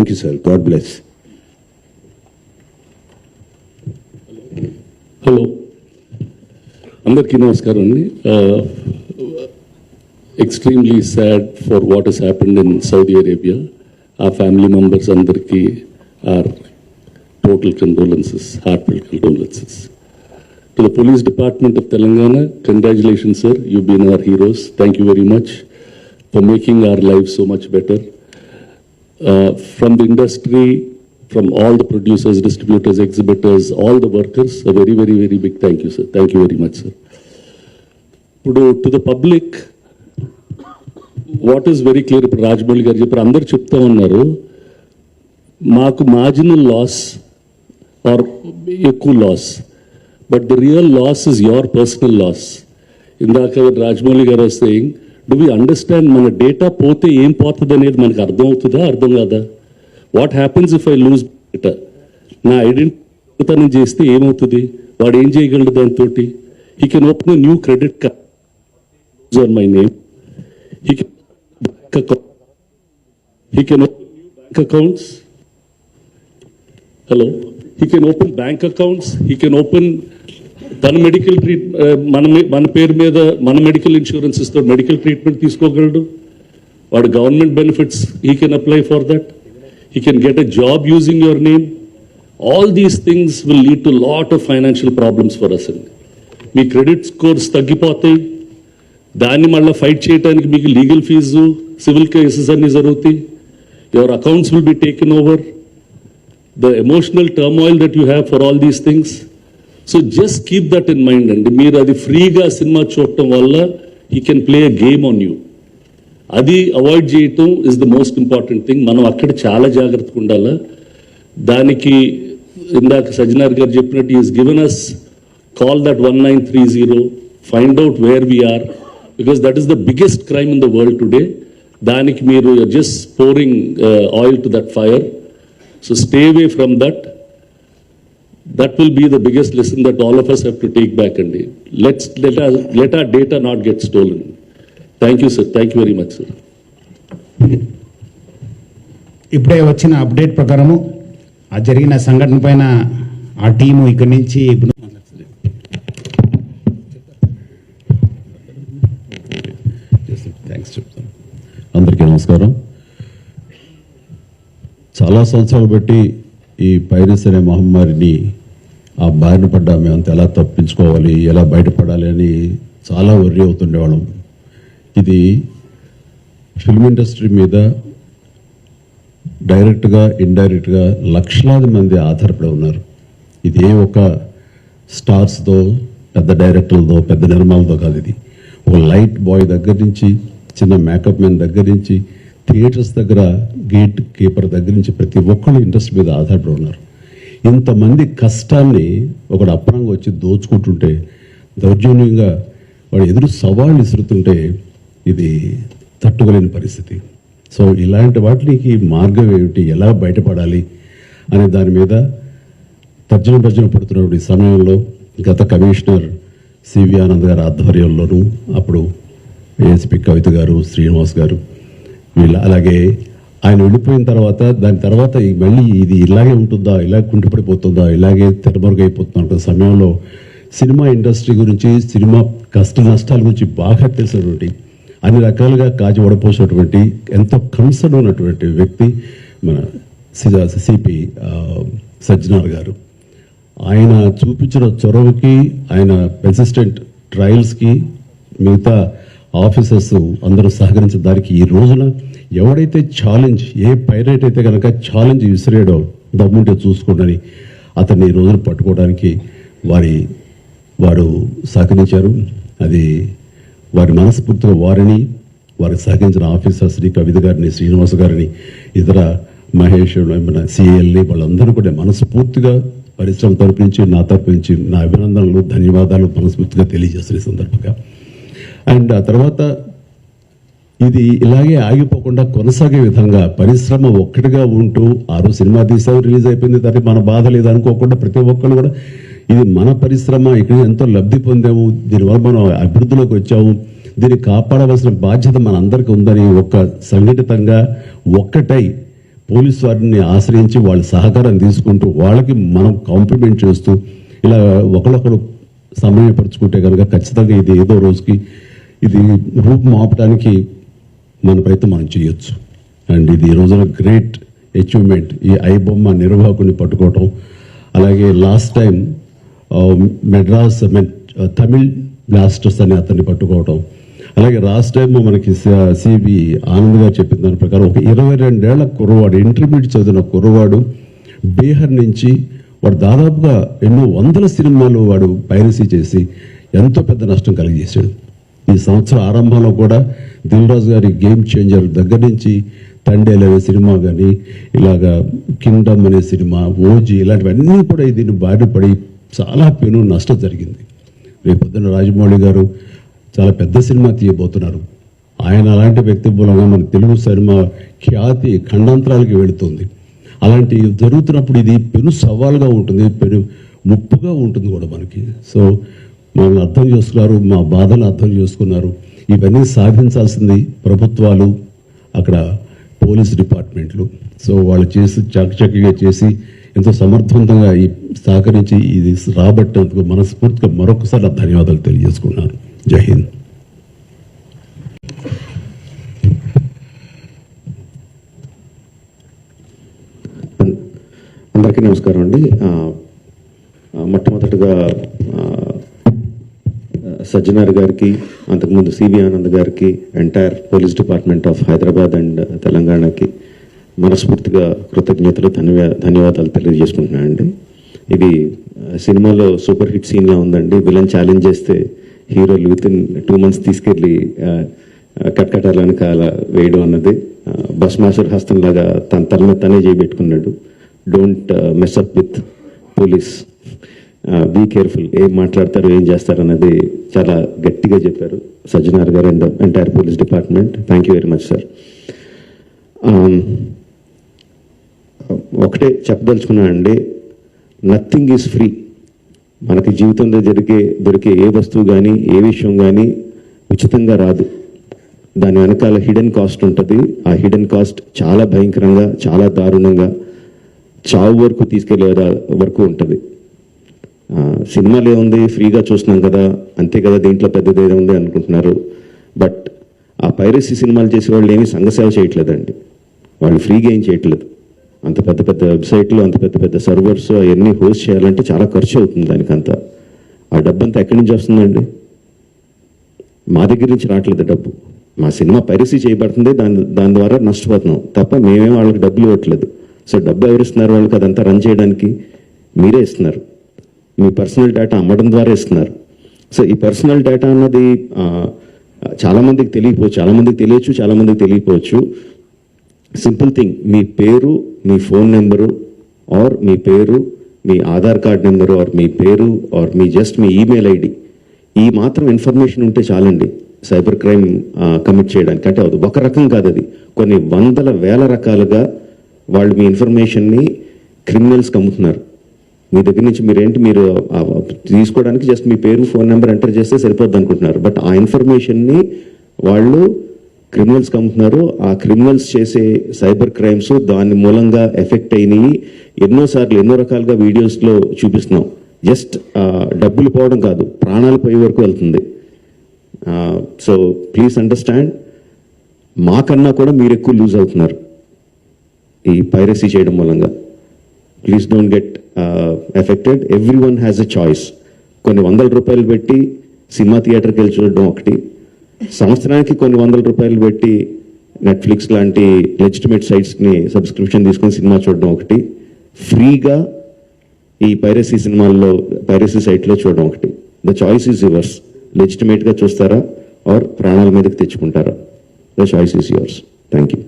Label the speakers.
Speaker 1: Thank you sir God bless
Speaker 2: hello అందరికీ నమస్కారం అండి. Extremely sad for what has happened in Saudi Arabia ఆ family members అందరికీ our total condolences heartful condolences to the police department of Telangana congratulation sir you been our heroes thank you very much for making our life so much better uh, from the industry, from all the producers, distributors, exhibitors, all the workers, a very, very, very big thank you, sir. Thank you very much, sir. ఇప్పుడు to the public what is very clear ఇప్పుడు రాజమౌళి గారు చెప్పారు అందరు చెప్తా ఉన్నారు మాకు marginal loss or ఎక్కువ loss but the real loss is your personal loss ఇందాక రాజమౌళి గారు సేయింగ్ డు వి అండర్స్టాండ్ మన డేటా పోతే ఏం పోతుంది అనేది మనకు అర్థం అవుతుందా అర్థం కాదా? What happens if I lose data నా ఐడెంటిటీ చేస్తే ఏమవుతుంది? వాడు ఏం చేయగలడు దాంతో he can open new credit card on my name he can he can open new bank accounts hello he can open bank accounts he can open తన medical treat మన మీ- మన పేరు మీద మన మెడికల్ ఇన్సూరెన్సెస్తో మెడికల్ ట్రీట్మెంట్ తీసుకోగలడు. వాడు government benefits he can apply for that he can get a job using your name all these things will lead to lot of financial problems for us అండి మీ క్రెడిట్ స్కోర్స్ తగ్గిపోతాయి. దాన్ని మళ్ళీ fight చేయడానికి మీకు legal fee civil cases అన్నీ జరుగుతాయి. Your accounts will be taken over the emotional turmoil that you have for all these things so just keep that in mind అండి మీరు అది ఫ్రీగా సినిమా చూడటం వల్ల he can play a game on you అది avoid చేయటం is the most important thing మనం అక్కడ చాలా జాగ్రత్తగా ఉండాలా? దానికి ఇందాక సజ్జనార్ గారు చెప్పినట్టు is given us call that one nine three zero find out where we are because that is the biggest crime in the world today దానికి మీరు just pouring oil to that fire so stay away from that that will be the biggest lesson that all of us have to take back అండి let's let our data not get stolen thank you sir thank you very much sir
Speaker 3: ఇప్పుడే వచ్చిన update ప్రకారము ఆ జరిగిన సంఘటన పైన ఆ team ఇక్కడి నుంచి
Speaker 4: అందరికీ నమస్కారం. చాలా సంవత్సరాలు బట్టి ఈ పైరస్ అనే మహమ్మారిని ఆ బారిన పడ్డా మేమంతా ఎలా తప్పించుకోవాలి ఎలా బయటపడాలి అని చాలా వర్రీ అవుతుండేవాళ్ళం. ఇది ఫిల్మ్ ఇండస్ట్రీ మీద డైరెక్ట్గా ఇండైరెక్ట్గా లక్షలాది మంది ఆధారపడి ఉన్నారు. ఇది ఏ ఒక స్టార్స్తో పెద్ద డైరెక్టర్లతో పెద్ద నిర్మాలతో కాదు ఇది. ఒక లైట్ బాయ్ దగ్గర నుంచి చిన్న మేకప్ మ్యాన్ దగ్గర నుంచి థియేటర్స్ దగ్గర గేట్ కీపర్ దగ్గర నుంచి ప్రతి ఒక్కళ్ళు ఇండస్ట్రీ మీద ఆధారపడి ఉన్నారు. ఇంతమంది కష్టాన్ని ఒకడు అప్పనంగా వచ్చి దోచుకుంటుంటే దౌర్జన్యంగా వాడు ఎదురు సవాళ్ళు విసురుతుంటే ఇది తట్టుకోలేని పరిస్థితి. సో ఇలాంటి వాటికి మార్గం ఏమిటి? ఎలా బయటపడాలి? అనే దాని మీద తర్జన భర్జన పడుతున్నటువంటి సమయంలో గత కమిషనర్ సివి ఆనంద్ గారి ఆధ్వర్యంలోనూ అప్పుడు ఏఎస్పి కవిత గారు శ్రీనివాస్ గారు వీళ్ళ అలాగే ఆయన వెళ్ళిపోయిన తర్వాత దాని తర్వాత మళ్ళీ ఇది ఇలాగే ఉంటుందా ఇలాగే కుంటుపడిపోతుందా ఇలాగే తెరమరుగైపోతుందా అనుకున్న సమయంలో సినిమా ఇండస్ట్రీ గురించి సినిమా కష్ట నష్టాల గురించి బాగా తెలిసినటువంటి అన్ని రకాలుగా కాచి వడపోసినటువంటి ఎంతో కన్సర్న్ ఉన్నటువంటి వ్యక్తి మన సిపి సజ్జనార్ గారు. ఆయన చూపించిన చొరవకి ఆయన పెన్సిస్టెంట్ ట్రయల్స్కి మిగతా ఆఫీసర్స్ అందరూ సహకరించిన దానికి ఈ రోజున ఎవడైతే ఛాలెంజ్ ఏ పైరేట్ అయితే కనుక ఛాలెంజ్ విసిరాడో దమ్ముంటే చూసుకోండి అతన్ని ఈ రోజున పట్టుకోవడానికి వారి వారు సహకరించారు. అది వారి మనస్ఫూర్తిగా వారిని వారికి సహకరించిన ఆఫీసర్ శ్రీ కవిత గారిని శ్రీనివాస్ గారిని ఇతర మహేష్ మన సిఎల్ని వాళ్ళందరూ కూడా మనస్ఫూర్తిగా పరిశ్రమ తరపు నుంచి నా తరపు నుంచి నా అభినందనలు ధన్యవాదాలు మనస్ఫూర్తిగా తెలియజేస్తున్న సందర్భంగా. అండ్ ఆ తర్వాత ఇది ఇలాగే ఆగిపోకుండా కొనసాగే విధంగా పరిశ్రమ ఒక్కటిగా ఉంటూ ఆరు సినిమా తీసావు రిలీజ్ అయిపోయింది. దానికి మన బాధ లేదనుకోకుండా ప్రతి ఒక్కరు కూడా ఇది మన పరిశ్రమ ఇక్కడ ఎంతో లబ్ధి పొందాము దీనివల్ల మనం అభివృద్ధిలోకి వచ్చాము. దీన్ని కాపాడవలసిన బాధ్యత మనందరికీ ఉందని ఒక సంఘటితంగా ఒక్కటై పోలీస్ వారిని ఆశ్రయించి వాళ్ళ సహకారం తీసుకుంటూ వాళ్ళకి మనం కాంప్లిమెంట్ చేస్తూ ఇలా ఒకరొకరు సమయపరుచుకుంటే కనుక ఖచ్చితంగా ఇది ఏదో రోజుకి ఇది రూపం ఆపడానికి మన ప్రయత్నం మనం చేయొచ్చు. అండ్ ఇది ఈ రోజున గ్రేట్ అచీవ్మెంట్. ఈ ఐబొమ్మ నిర్వాహకుని పట్టుకోవటం అలాగే last time Madras Tamil blasters అని అతన్ని పట్టుకోవటం. అలాగే లాస్ట్ టైం మనకి సిబి ఆనంద్ గారు చెప్పిన దాని ప్రకారం ఒక ఇరవై రెండేళ్ళ కుర్రవాడు ఇంటర్మీడియట్ చదివిన కుర్రవాడు బీహార్ నుంచి వాడు దాదాపుగా ఎన్నో వందల సినిమాలు వాడు పైరసీ చేసి ఎంతో పెద్ద నష్టం కలిగజేశాడు. ఈ సంవత్సరం ఆరంభంలో కూడా దిల్రాజు గారి గేమ్ చేంజర్ దగ్గర నుంచి తండేల్ అనే సినిమా కానీ ఇలాగా కింగ్డమ్ అనే సినిమా ఓజీ ఇలాంటివన్నీ కూడా దీన్ని బాధపడి చాలా పెను నష్టం జరిగింది. రేపొద్దున రాజమౌళి గారు చాలా పెద్ద సినిమా తీయబోతున్నారు. ఆయన అలాంటి వ్యక్తి మూలంగా మన తెలుగు సినిమా ఖ్యాతి ఖండాంతరాలకి వెళుతుంది. అలాంటి జరుగుతున్నప్పుడు ఇది పెను సవాల్గా ఉంటుంది పెను ముప్పుగా ఉంటుంది కూడా మనకి. సో మనల్ని అర్థం చేసుకున్నారు మా బాధను అర్థం చేసుకున్నారు. ఇవన్నీ సాధించాల్సింది ప్రభుత్వాలు అక్కడ పోలీస్ డిపార్ట్మెంట్లు. సో వాళ్ళు చేసి చకచకగా చేసి ఎంతో సమర్థవంతంగా ఈ సహకరించి ఇది రాబట్టినందుకు మనస్ఫూర్తిగా మరొకసారి ధన్యవాదాలు తెలియజేసుకున్నాను. జై హింద్.
Speaker 1: అందరికీ నమస్కారం అండి. మొట్టమొదటిగా సజ్జనార్ గారికి అంతకుముందు సివి ఆనంద్ గారికి entire police department of Hyderabad and తెలంగాణకి మనస్ఫూర్తిగా కృతజ్ఞతలు ధన్యవా ధన్యవాదాలు తెలియజేసుకుంటున్నానండి. ఇది సినిమాలో సూపర్ హిట్ సీన్లా ఉందండి. విలన్ ఛాలెంజ్ చేస్తే హీరోలు విత్ ఇన్ టూ మంత్స్ తీసుకెళ్ళి ఆ, ఆ, వేయడం అన్నది ఆ, బస్ మాస్టర్ హస్తంలాగా తన తల తనే చేయబెట్టుకున్నాడు don't mess up with police be careful ఏం మాట్లాడతారు ఏం చేస్తారు అన్నది చాలా గట్టిగా చెప్పారు. Sajjanar garu and entire police department thank you very much sir ఒకటే చెప్పదలుచుకున్నానండి నథింగ్ ఈజ్ ఫ్రీ మనకి జీవితంలో జరిగే దొరికే ఏ వస్తువు కానీ ఏ విషయం కానీ ఉచితంగా రాదు. దాని వెనకాల హిడెన్ కాస్ట్ ఉంటుంది. ఆ హిడెన్ కాస్ట్ చాలా భయంకరంగా చాలా దారుణంగా చావు వరకు తీసుకెళ్ళే వరకు ఉంటుంది. సినిమాలు ఏముంది ఫ్రీగా చూస్తున్నాం కదా అంతే కదా దీంట్లో పెద్దది ఏదో ఉంది అనుకుంటున్నారు. బట్ ఆ పైరసీ సినిమాలు చేసే వాళ్ళు ఏమీ సంఘసేవ చేయట్లేదండి. వాళ్ళు ఫ్రీగా ఏం చేయట్లేదు. అంత పెద్ద పెద్ద వెబ్సైట్లు అంత పెద్ద పెద్ద సర్వర్స్ అవన్నీ హోస్ట్ చేయాలంటే చాలా ఖర్చు అవుతుంది దానికంతా. ఆ డబ్బంతా ఎక్కడి నుంచి వస్తుందండి? మా దగ్గర నుంచి రావట్లేదు డబ్బు. మా సినిమా పైరసీ చేయబడుతుంది దాని దాని ద్వారా నష్టపోతున్నాం. తప్ప మేమేం వాళ్ళకి డబ్బులు ఇవ్వట్లేదు. సో డబ్బు ఎవరు ఇస్తున్నారు వాళ్ళకి అదంతా రన్ చేయడానికి మీరే ఇస్తున్నారు. మీ పర్సనల్ డేటా అమ్మడం ద్వారా ఇస్తున్నారు. సో ఈ పర్సనల్ డేటా అన్నది చాలామందికి తెలియకపోవచ్చు చాలామందికి తెలియచ్చు చాలామందికి తెలియకపోవచ్చు. సింపుల్ థింగ్ మీ పేరు మీ ఫోన్ నెంబరు ఆర్ మీ పేరు మీ ఆధార్ కార్డ్ నెంబరు ఆర్ మీ పేరు ఆర్ మీ జస్ట్ మీ ఈమెయిల్ ఐడి ఈ మాత్రం ఇన్ఫర్మేషన్ ఉంటే చాలండి. సైబర్ క్రైమ్ కమిట్ చేయడానికి. అంటే అది ఒక రకం కాదు అది. కొన్ని వందల వేల రకాలుగా వాళ్ళు మీ ఇన్ఫర్మేషన్ని క్రిమినల్స్కి అమ్ముతున్నారు. మీ దగ్గర నుంచి మీరేంటి మీరు తీసుకోవడానికి జస్ట్ మీ పేరు ఫోన్ నెంబర్ ఎంటర్ చేస్తే సరిపోద్ది అనుకుంటున్నారు. బట్ ఆ ఇన్ఫర్మేషన్ని వాళ్ళు క్రిమినల్స్ కమ్ముతున్నారు ఆ క్రిమినల్స్ చేసే సైబర్ క్రైమ్స్ దాని మూలంగా ఎఫెక్ట్ అయినాయి. ఎన్నోసార్లు ఎన్నో రకాలుగా వీడియోస్లో చూపిస్తున్నాం. జస్ట్ డబ్బులు పోవడం కాదు ప్రాణాలు పోయే వరకు వెళ్తుంది. సో ప్లీజ్ అండర్స్టాండ్ మాకన్నా కూడా మీరు ఎక్కువ లూజ్ అవుతున్నారు ఈ పైరసీ చేయడం మూలంగా. Please don't get affected everyone has a choice కొన్ని వందల రూపాయలు పెట్టి సినిమా థియేటర్కి వెళ్ళి చూడడం ఒకటి. సంవత్సరానికి కొన్ని వందల రూపాయలు పెట్టి నెట్ఫ్లిక్స్ లాంటి లెజిటిమేట్ సైట్స్ని సబ్స్క్రిప్షన్ తీసుకొని సినిమా చూడడం ఒకటి. ఫ్రీగా ఈ పైరసీ సినిమాల్లో పైరసీ సైట్లో చూడడం ఒకటి. ద చాయిస్ ఈజ్ యువర్స్ లెజిటిమేట్గా చూస్తారా? ఆర్ ప్రాణాల మీదకి తెచ్చుకుంటారా? The choice is yours thank you